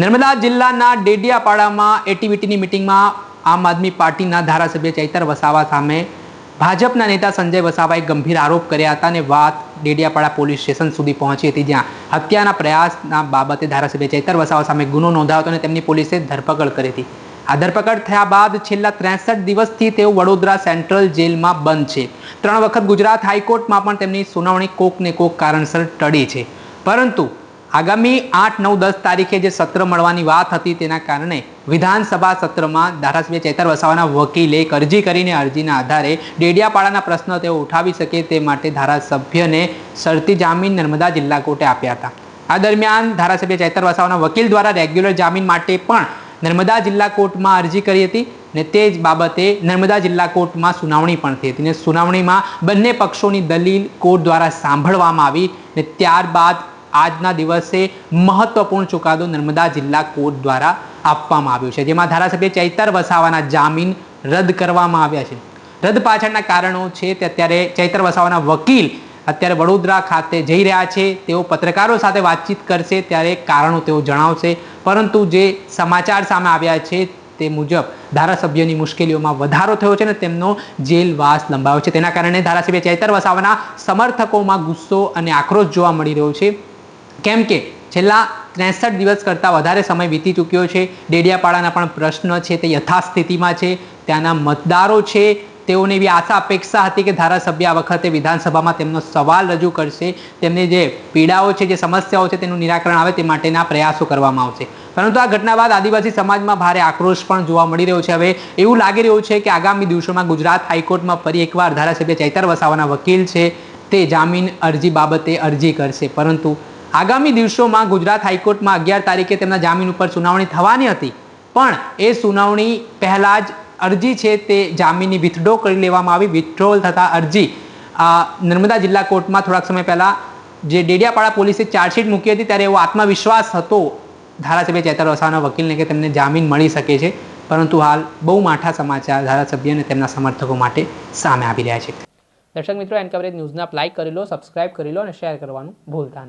નર્મદા જિલ્લાના ડેડિયાપાડામાં એટીવીટીની મિટિંગમાં આમ આદમી પાર્ટીના ધારાસભ્ય ચૈતર વસાવા સામે ભાજપના નેતા સંજય વસાવાએ ગંભીર આરોપ કર્યા હતા અને વાત ડેડિયાપાડા પોલીસ સ્ટેશન સુધી પહોંચી હતી, જ્યાં હત્યાના પ્રયાસના બાબતે ધારાસભ્ય ચૈતર વસાવા સામે ગુનો નોંધાયો હતો અને તેમની પોલીસે ધરપકડ કરી હતી. આ ધરપકડ થયા બાદ છેલ્લા ત્રેસઠ દિવસથી તેઓ વડોદરા સેન્ટ્રલ જેલમાં બંધ છે. ત્રણ વખત ગુજરાત હાઈકોર્ટમાં પણ તેમની સુનાવણી કોક ને કોક કારણસર ટળી છે. પરંતુ આગામી આઠ, નવ, દસ તારીખે જે સત્ર મળવાની વાત હતી તેના કારણે વિધાનસભા સત્રમાં ધારાસભ્ય ચેતર વસાવાના વકીલે અરજી કરીને અરજીના આધારે ડેડિયાપાડાના પ્રશ્ન તેઓ ઉઠાવી શકે તે માટે ધારાસભ્યને શરતી જામીન નર્મદા જિલ્લા કોર્ટે આપ્યા હતા. આ દરમિયાન ધારાસભ્ય ચેતર વસાવાના વકીલ દ્વારા રેગ્યુલર જામીન માટે પણ નર્મદા જિલ્લા કોર્ટમાં અરજી કરી હતી ને તે જ બાબતે નર્મદા જિલ્લા કોર્ટમાં સુનાવણી પણ થઈ હતી ને સુનાવણીમાં બંને પક્ષોની દલીલ કોર્ટ દ્વારા સાંભળવામાં આવી ને ત્યારબાદ આજના દિવસે મહત્વપૂર્ણ ચુકાદો નર્મદા જિલ્લા કોર્ટ દ્વારા આપવામાં આવ્યો છે. જેમાં ધારાસભ્ય ચૈતર વસાવાના જામીન રદ કરવામાં આવ્યા છે. રદ પાછળના કારણો છે તે અત્યારે ચૈતર વસાવાના વકીલ અત્યારે વડોદરા ખાતે જઈ રહ્યા છે. તેઓ પત્રકારો સાથે વાતચીત કરશે ત્યારે કારણો તેઓ જણાવશે. પરંતુ જે સમાચાર સામે આવ્યા છે તે મુજબ ધારાસભ્યની મુશ્કેલીઓમાં વધારો થયો છે અને તેમનો જેલવાસ લંબાયો છે. તેના કારણે ધારાસભ્ય ચૈતર વસાવાના સમર્થકોમાં ગુસ્સો અને આક્રોશ જોવા મળી રહ્યો છે. કેમ કે છેલ્લા ત્રેસઠ દિવસ કરતાં વધારે સમય વીતી ચૂક્યો છે. ડેડિયાપાડાના પણ પ્રશ્ન છે, તે યથાસ્થિતિમાં છે. ત્યાંના મતદારો છે, તેઓને એવી આશા અપેક્ષા હતી કે ધારાસભ્ય આ વખતે વિધાનસભામાં તેમનો સવાલ રજૂ કરશે. તેમની જે પીડાઓ છે, જે સમસ્યાઓ છે, તેનું નિરાકરણ આવે તે માટેના પ્રયાસો કરવામાં આવશે. પરંતુ આ ઘટના બાદ આદિવાસી સમાજમાં ભારે આક્રોશ પણ જોવા મળી રહ્યો છે. હવે એવું લાગી રહ્યું છે કે આગામી દિવસોમાં ગુજરાત હાઈકોર્ટમાં ફરી એકવાર ધારાસભ્ય ચૈતર વસાવાના વકીલ છે. તે જામીન અરજી બાબતે અરજી કરશે. પરંતુ આગામી દિવસોમાં ગુજરાત હાઈકોર્ટમાં અગિયાર તારીખે તેમના જામીન ઉપર સુનાવણી થવાની હતી. પણ એ સુનાવણી પહેલાં જ અરજી છે તે જામીનની વિથડ્રો કરી લેવામાં આવી. વિથડ્રોલ થતા અરજી નર્મદા જિલ્લા કોર્ટમાં થોડાક સમય પહેલાં જે ડેડિયાપાડા પોલીસે ચાર્જશીટ મૂકી હતી ત્યારે એવો આત્મવિશ્વાસ હતો ધારાસભ્ય ચેતર વસાવાના વકીલને કે તેમને જામીન મળી શકે છે. પરંતુ હાલ બહુ માઠા સમાચાર ધારાસભ્ય અને તેમના સમર્થકો માટે સામે આવી રહ્યા છે. દર્શક મિત્રો, એન કવરેજ ન્યૂઝને લાઇક કરી લો સબસ્ક્રાઇબ કરી લો અને શેર કરવાનું ભૂલતા નહીં.